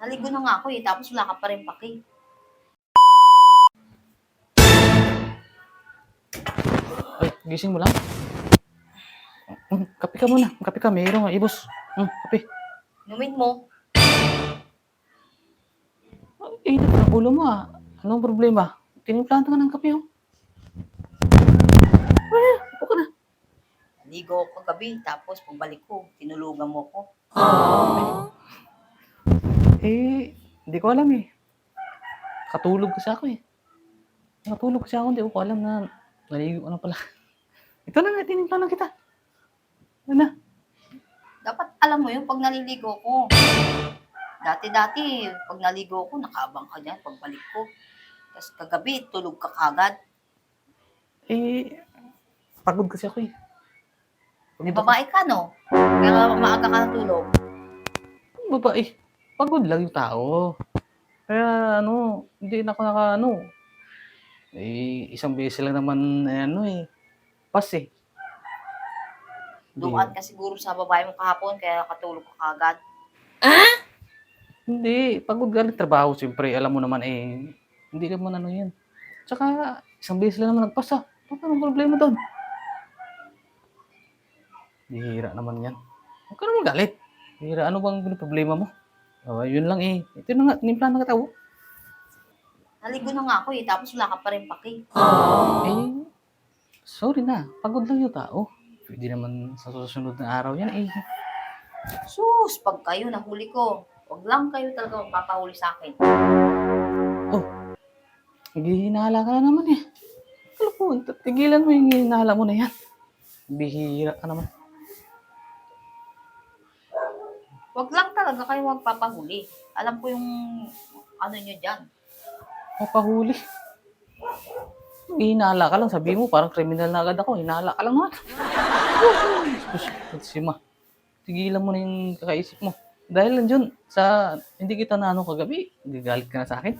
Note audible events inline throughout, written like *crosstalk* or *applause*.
Naligo na nga ako eh, tapos wala ka pa rin paki. Ay, gising mo lang. Mm, kape ka muna. Kape ka. Mayroon nga, ibos. Mm, kape. Inumin mo. Ay, init ang ulo mo ah. Anong problema? Tinimplanta ka ng kape oh. Ay, upo ka na. Naligo ako kagabi, tapos pagbalik ko, tinulugan mo ko. Eh, hindi ko alam eh. Katulog kasi ako eh. Nakatulog kasi ako, hindi ko alam na naligo ka na pala. *laughs* Ito na nga, tinimpla na kita. Ano na? Dapat alam mo yun pag naliligo ko. Dati-dati, pag naligo ko, nakaabang ka dyan pagbalik ko. Tapos kagabi, tulog ka kagad. Eh, pagod kasi ako eh. May Pagod ako. babae ka, no? Kaya maaga ka natulog. Babae. Pagod lang yung tao. Kaya ano, hindi na ako naka ano. Eh, isang beses lang naman eh, ano eh. Pas eh. Dumaan ka siguro sa babae mo kahapon, kaya nakatulog ka kagad. Hindi, pagod galing trabaho, siyempre, alam mo naman eh, hindi ka man ano yan. Tsaka, isang beses lang naman nagpasa. Ano anong problema doon? Bihira naman yan. Huwag ka naman galit. Bihira, ano bang problema mo? Oh, yun lang eh. Ito na nga, tinimpla na kita. oh. Naligo na nga ako eh, tapos wala ka pa rin paki. Eh, sorry na. Pagod lang yung tao. Pwede naman sa susunod na araw yan eh. Sus, pag kayo nahuli ko, wag lang kayo talaga magpapahuli sa akin. Naghihinala ka na naman eh. Mo, tigilan mo yung hinala mo na yan. Bihira ka naman. Wag lang talaga kayo magpapahuli. Alam ko yung ano nyo dyan. Mapahuli. Hinala ka lang, sabi mo, parang kriminal na agad ako. Hinala ka lang naman. Sus, si Ma. Tigilan mo na yung kakaisip mo. Dahil lang dyan, sa hindi kita na ano kagabi, galit ka na sa akin.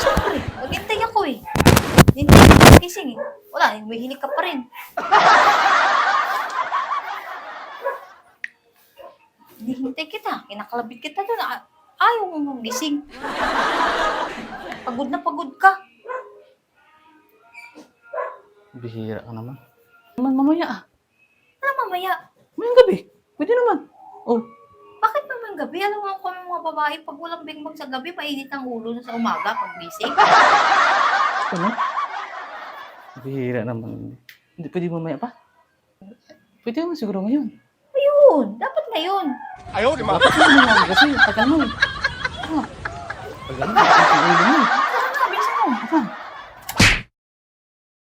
Siyempre, naghintay ako eh. Hintay ako gising eh. Wala, may hilig ka pa rin. *laughs* Hinihintay kita, kinakalabit kita doon. Ah, Ayaw mo magising. Pagod na pagod ka. Bihira ka naman. Naman mamaya ah. Ano mamaya? Mamayang gabi. Pwede naman. Oh, Bakit naman gabi? Alam mo kami mga babae, pag walang bingbang sa gabi, mainit ang ulo na sa umaga pag gising. ano? Bihira naman. Hindi, pwede mamaya pa? Pwede naman siguro ngayon. Ayun, dapat ngayon. Dapat na kasi, tagal mo eh. *laughs* Tagal mo. Tagal mo.